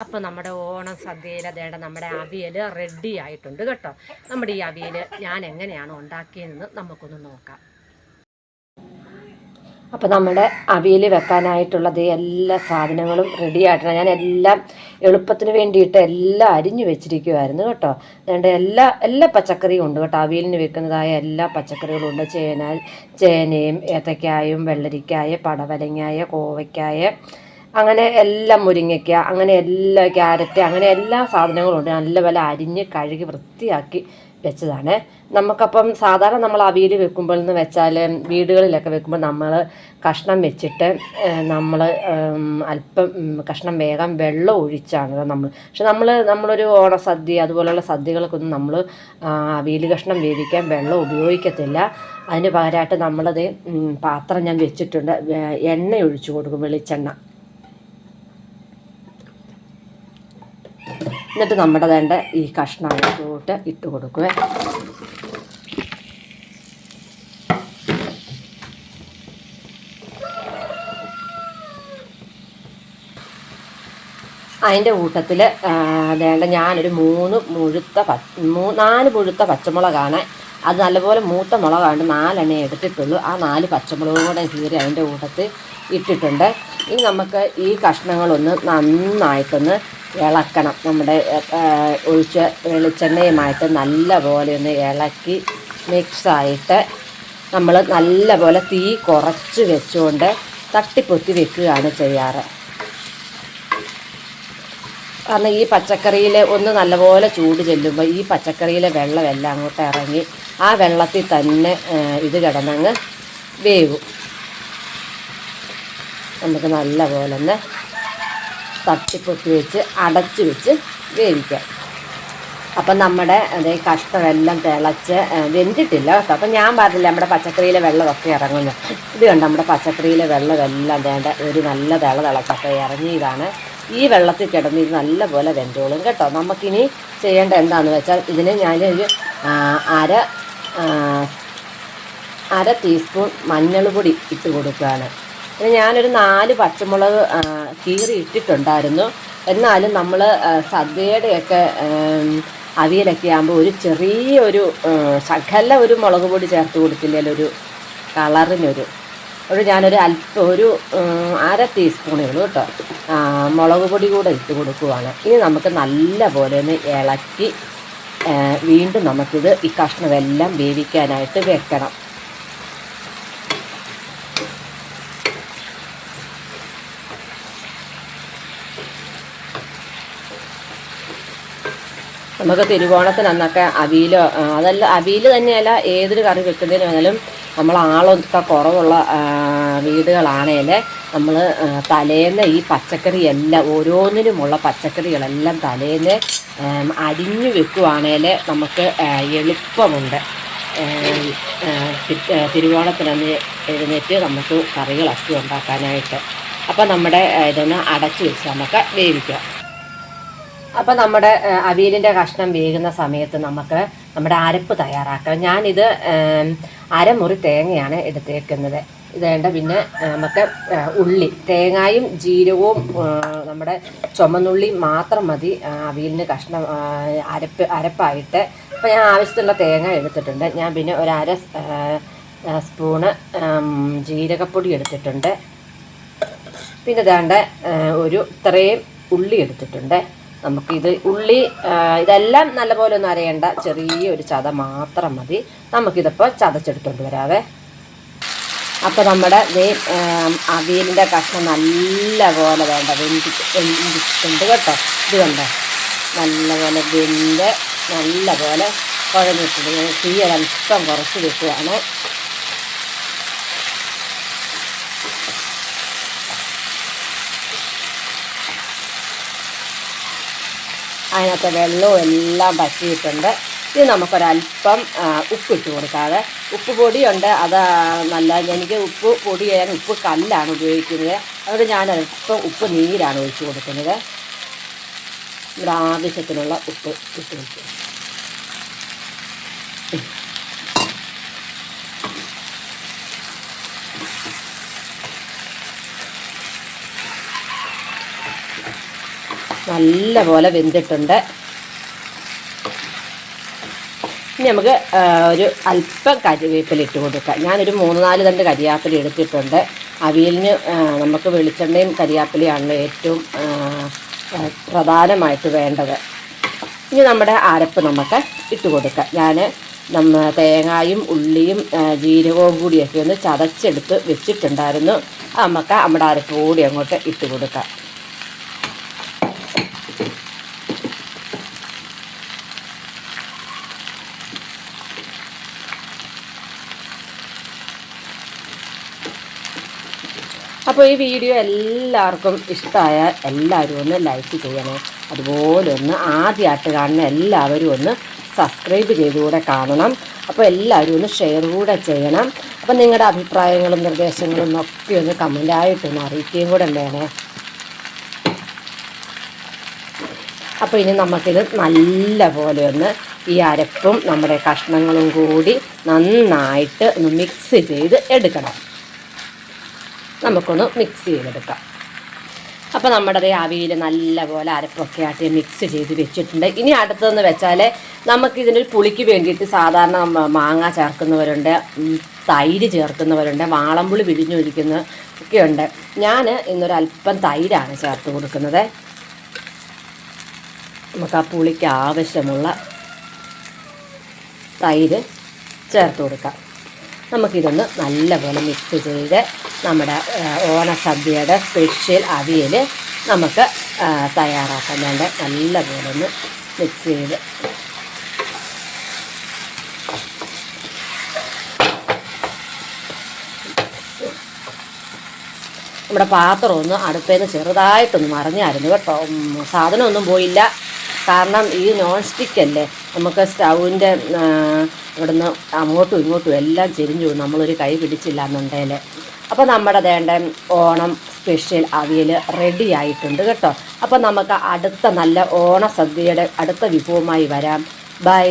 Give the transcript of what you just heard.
അപ്പോൾ നമ്മുടെ ഓണം സദ്യയിൽ അതേടെ നമ്മുടെ അവിയൽ റെഡി ആയിട്ടുണ്ട് കേട്ടോ. നമ്മുടെ ഈ അവിയൽ ഞാൻ എങ്ങനെയാണ് ഉണ്ടാക്കിയതെന്ന് നമുക്കൊന്ന് നോക്കാം. അപ്പോൾ നമ്മുടെ അവിയൽ വെക്കാനായിട്ടുള്ളത് എല്ലാ സാധനങ്ങളും റെഡി ആയിട്ടുണ്ട്. ഞാൻ എല്ലാം എളുപ്പത്തിന് വേണ്ടിയിട്ട് എല്ലാം അരിഞ്ഞു വെച്ചിരിക്കുമായിരുന്നു കേട്ടോ. അതുകൊണ്ട് എല്ലാ എല്ലാ പച്ചക്കറിയും ഉണ്ട് കേട്ടോ. അവിയലിന് വെക്കുന്നതായ എല്ലാ പച്ചക്കറികളും ഉണ്ട്. ചേന ചേനയും ഏത്തക്കായും വെള്ളരിക്കായ പടവലങ്ങായ കോവയ്ക്കായ അങ്ങനെ എല്ലാം മുരിങ്ങയ്ക്ക അങ്ങനെ എല്ലാ ക്യാരറ്റ് അങ്ങനെ എല്ലാ സാധനങ്ങളും ഉണ്ട്. നല്ലപോലെ അരിഞ്ഞ് കഴുകി വൃത്തിയാക്കി വെച്ചതാണ്. നമുക്കപ്പം സാധാരണ നമ്മൾ അവിയൽ വെക്കുമ്പോൾ എന്ന് വെച്ചാൽ വീടുകളിലൊക്കെ വെക്കുമ്പോൾ നമ്മൾ കഷ്ണം വെച്ചിട്ട് നമ്മൾ അല്പം കഷ്ണം വേഗം വെള്ളം ഒഴിച്ചാണ് നമ്മൾ. പക്ഷെ നമ്മൾ നമ്മളൊരു ഓണസദ്യ അതുപോലെയുള്ള സദ്യകൾക്കൊന്നും നമ്മൾ അവിയൽ കഷ്ണം വേവിക്കാൻ വെള്ളം ഉപയോഗിക്കത്തില്ല. അതിന് പകരമായിട്ട് നമ്മളത് പാത്രം ഞാൻ വെച്ചിട്ടുണ്ട്. എണ്ണ ഒഴിച്ചു കൊടുക്കും വെളിച്ചെണ്ണ. എന്നിട്ട് നമ്മുടെ വേണ്ട ഈ കഷ്ണം അതിലോട്ട് ഇട്ട് കൊടുക്കുക അതിന്റെ കൂട്ടത്തിൽ വേണ്ട ഞാനൊരു മൂന്ന് മുഴുത്ത പ നാല് മുഴുത്ത പച്ചമുളകാണ് അത് നല്ലപോലെ മൂത്ത മുളകാണ്ട് നാലെണ്ണ എടുത്തിട്ടുള്ളൂ. ആ നാല് പച്ചമുളകും കൂടെ കീറി അതിന്റെ കൂട്ടത്തിൽ ഇട്ടിട്ടുണ്ട്. ഇനി നമുക്ക് ഈ കഷ്ണങ്ങളൊന്ന് നന്നായിട്ടൊന്ന് ഇളക്കണം. നമ്മുടെ ഒഴിച്ച വെളിച്ചെണ്ണയുമായിട്ട് നല്ലപോലെ ഒന്ന് ഇളക്കി മിക്സായിട്ട് നമ്മൾ നല്ലപോലെ തീ കുറച്ച് വെച്ചുകൊണ്ട് തട്ടിപ്പൊത്തി വെക്കുകയാണ് ചെയ്യാറ്. കാരണം ഈ പച്ചക്കറിയിൽ ഒന്ന് നല്ലപോലെ ചൂട് ചെല്ലുമ്പോൾ ഈ പച്ചക്കറിയിലെ വെള്ളമെല്ലാം അങ്ങോട്ട് ഇറങ്ങി ആ വെള്ളത്തിൽ തന്നെ ഇത് കിടന്നങ്ങ് വേവും. നമുക്ക് നല്ല പോലെ ഒന്ന് തട്ടിപ്പൊത്തി വെച്ച് അടച്ചു വെച്ച് വേവിക്കാം. അപ്പം നമ്മുടെ അതേ കഷ്ടമെല്ലാം തിളച്ച് വെന്തിട്ടില്ല കേട്ടോ. അപ്പം ഞാൻ പറഞ്ഞില്ല നമ്മുടെ പച്ചക്കറിയിലെ വെള്ളമൊക്കെ ഇറങ്ങുന്നു. ഇത് കണ്ട് നമ്മുടെ പച്ചക്കറിയിലെ വെള്ളമെല്ലാം വേണ്ട ഒരു നല്ല തിള തിളച്ചപ്പോൾ ഇറങ്ങിയതാണ്. ഈ വെള്ളത്തിൽ കിടന്ന് ഇത് നല്ലപോലെ വെന്തോളും കേട്ടോ. നമുക്കിനി ചെയ്യേണ്ട എന്താണെന്ന് വെച്ചാൽ ഇതിന് ഞാനൊരു അര അര ടീസ്പൂൺ മഞ്ഞൾ പൊടി ഇട്ട് കൊടുക്കുകയാണ്. പിന്നെ ഞാനൊരു നാല് പച്ചമുളക് കീറി ഇട്ടിട്ടുണ്ടായിരുന്നു. എന്നാലും നമ്മൾ സദ്യയുടെയൊക്കെ അവിയലൊക്കെ ആകുമ്പോൾ ഒരു ചെറിയൊരു ശകല ഒരു മുളക് പൊടി ചേർത്ത് കൊടുത്തില്ലെങ്കിൽ ഒരു കളറിനൊരു. ഒരു ഞാനൊരു അല്പം ഒരു അര ടീസ്പൂണേ ഉള്ളൂ കേട്ടോ. മുളക് പൊടി കൂടെ ഇട്ട് കൊടുക്കുവാണ്. ഇനി നമുക്ക് നല്ല പോലെ ഒന്ന് ഇളക്കി വീണ്ടും നമുക്കിത് ഈ കഷ്ണമെല്ലാം വേവിക്കാനായിട്ട് വെക്കണം. നമുക്ക് തിരുവോണത്തിന് അന്നൊക്കെ അവിയിലോ അതല്ല അവിയിൽ തന്നെയല്ല ഏതൊരു കറി വെക്കുന്നതിന് വന്നാലും നമ്മൾ ആളൊക്കെ കുറവുള്ള വീടുകളാണേൽ നമ്മൾ തലേന്ന് ഈ പച്ചക്കറി എല്ലാം ഓരോന്നിനുമുള്ള പച്ചക്കറികളെല്ലാം തലേന്ന് അരിഞ്ഞു വെക്കുവാണേൽ നമുക്ക് എളുപ്പമുണ്ട്. തിരുവോണത്തിനന്ന് എഴുന്നേറ്റ് നമുക്ക് കറികൾ കറികളൊക്കെ ഉണ്ടാക്കാനായിട്ട്. അപ്പം നമ്മുടെ ഇതൊന്ന് അടച്ചു വെച്ച് നമുക്ക് വേവിക്കാം. അപ്പം നമ്മുടെ അവീലിന്റെ കഷ്ണം വേകുന്ന സമയത്ത് നമുക്ക് നമ്മുടെ അരപ്പ് തയ്യാറാക്കാം. ഞാനിത് അരമുറി തേങ്ങയാണ് എടുത്തേക്കുന്നത്. ഇതേണ്ട. പിന്നെ നമുക്ക് ഉള്ളി. തേങ്ങായും ജീരകവും നമ്മുടെ ചുമന്നുള്ളി മാത്രം മതി. അവിയലിന് കഷ്ണം അരപ്പ് അരപ്പായിട്ട്. അപ്പോൾ ഞാൻ ആവശ്യത്തിനുള്ള തേങ്ങ എടുത്തിട്ടുണ്ട്. ഞാൻ പിന്നെ ഒരു അര സ്പൂണ് ജീരകപ്പൊടി എടുത്തിട്ടുണ്ട്. പിന്നെ വേണ്ട ഒരു ഇത്രയും ഉള്ളി എടുത്തിട്ടുണ്ട്. നമുക്കിത് ഉള്ളി ഇതെല്ലാം നല്ലപോലെ ഒന്നും അരയണ്ട ചെറിയൊരു ചത മാത്രം മതി. നമുക്കിതിപ്പോൾ ചതച്ചെടുത്തുകൊണ്ട് വരാവേ. അപ്പോൾ നമ്മുടെ ദേ അവിയലിന്റെ കഷ്ണം നല്ല പോലെ വേണ്ട വെന്തി വെന്തിട്ടുണ്ട് കേട്ടോ. ഇത് കണ്ടോ? നല്ലപോലെ വെന്ത് നല്ലപോലെ കുഴഞ്ഞിട്ടുണ്ട്. ഞാൻ തീ അല്പം കുറച്ച് വെക്കുകയാണ് അതിനകത്ത് വെള്ളവും എല്ലാം പറ്റിയിട്ടുണ്ട്. ഇത് നമുക്കൊരല്പം ഉപ്പ് ഇട്ട് കൊടുക്കാതെ ഉപ്പ് പൊടിയുണ്ട്. അത് നല്ല എനിക്ക് ഉപ്പ് പൊടി ഞാൻ ഉപ്പ് കല്ലാണ് ഉപയോഗിക്കുന്നത്. അതുകൊണ്ട് ഞാൻ അല്പം ഉപ്പ് നീരാണ് ഒഴിച്ച് കൊടുക്കുന്നത്. ഇവിടെ ആവശ്യത്തിനുള്ള ഉപ്പ് ഇട്ട് വയ്ക്കുക നല്ലപോലെ വെന്തിട്ടുണ്ട്. ഇനി നമുക്ക് ഒരു അല്പം കരിവേപ്പില ഇട്ട് കൊടുക്കാം. ഞാനൊരു മൂന്ന് നാല് തണ്ട് കരിയാപ്പില എടുത്തിട്ടുണ്ട്. അവിയലിന് നമുക്ക് വെളിച്ചെണ്ണയും കരിയാപ്പിലയാണല്ലോ ഏറ്റവും പ്രധാനമായിട്ട് വേണ്ടത്. ഇനി നമ്മുടെ അരപ്പ് നമുക്ക് ഇട്ട് കൊടുക്കാം. ഞാൻ നമ്മ തേങ്ങായും ഉള്ളിയും ജീരകവും കൂടിയൊക്കെ ഒന്ന് ചതച്ചെടുത്ത് വെച്ചിട്ടുണ്ടായിരുന്നു. നമുക്ക് നമ്മുടെ അരപ്പ് കൂടി അങ്ങോട്ട് ഇട്ട് കൊടുക്കാം. അപ്പോൾ ഈ വീഡിയോ എല്ലാവർക്കും ഇഷ്ടമായ എല്ലാവരും ഒന്ന് ലൈക്ക് ചെയ്യണേ. അതുപോലെ ഒന്ന് ആദ്യമായിട്ട് കാണുന്ന എല്ലാവരും ഒന്ന് സബ്സ്ക്രൈബ് ചെയ്തുകൂടെ കാണണം. അപ്പോൾ എല്ലാവരും ഒന്ന് ഷെയർ കൂടെ ചെയ്യണം. അപ്പോൾ നിങ്ങളുടെ അഭിപ്രായങ്ങളും നിർദ്ദേശങ്ങളും ഒക്കെ ഒന്ന് കമന്റായിട്ടൊന്ന് അറിയിക്കുകയും കൂടെ വേണേ. അപ്പോൾ ഇനി നമുക്കിത് നല്ലപോലെ ഒന്ന് ഈ അരപ്പും നമ്മുടെ കഷ്ണങ്ങളും കൂടി നന്നായിട്ട് ഒന്ന് മിക്സ് ചെയ്ത് എടുക്കണം. നമുക്കൊന്ന് മിക്സ് ചെയ്തെടുക്കാം. അപ്പോൾ നമ്മുടെ ആവിയിൽ നല്ലപോലെ അരപ്പൊക്കെ ആട്ടി മിക്സ് ചെയ്ത് വെച്ചിട്ടുണ്ട്. ഇനി അടുത്തതെന്ന് വെച്ചാൽ നമുക്ക് പുളിക്ക് വേണ്ടിയിട്ട് സാധാരണ മാങ്ങ ചേർക്കുന്നവരുണ്ട് തൈര് ചേർക്കുന്നവരുണ്ട് വാളമ്പുളി പിഴിഞ്ഞൊഴിക്കുന്ന ഒക്കെയുണ്ട്. ഞാൻ ഇന്നൊരു അല്പം തൈരാണ് ചേർത്ത് കൊടുക്കുന്നത്. നമുക്ക് ആ പുളിക്ക് ആവശ്യമുള്ള തൈര് ചേർത്ത് കൊടുക്കാം. നമുക്കിതൊന്ന് നല്ലപോലെ മിക്സ് ചെയ്ത് നമ്മുടെ ഓണസദ്യയുടെ സ്പെഷ്യൽ അവിയൽ നമുക്ക് തയ്യാറാക്കാൻ വേണ്ട നല്ലപോലെ ഒന്ന് മിക്സ് ചെയ്ത്. നമ്മുടെ പാത്രം ഒന്ന് അടുപ്പേന്ന് ചെറുതായിട്ടൊന്ന് മറിഞ്ഞായിരുന്നു കേട്ടോ. സാധനമൊന്നും പോയില്ല. കാരണം ഈ നോൺ സ്റ്റിക്ക് അല്ലേ നമുക്ക് സ്റ്റൗവിന്റെ ഇവിടുന്ന് അങ്ങോട്ടും ഇങ്ങോട്ടും എല്ലാം ചെരിഞ്ഞു പോകും നമ്മളൊരു കൈ പിടിച്ചില്ല എന്നുണ്ടെങ്കിൽ അപ്പോൾ നമ്മുടെ വേണ്ട ഓണം സ്പെഷ്യൽ അവിയൽ റെഡി ആയിട്ടുണ്ട് കേട്ടോ. അപ്പോൾ നമുക്ക് അടുത്ത നല്ല ഓണ സദ്യയുടെ അടുത്ത വിഭവമായി വരാം. ബൈ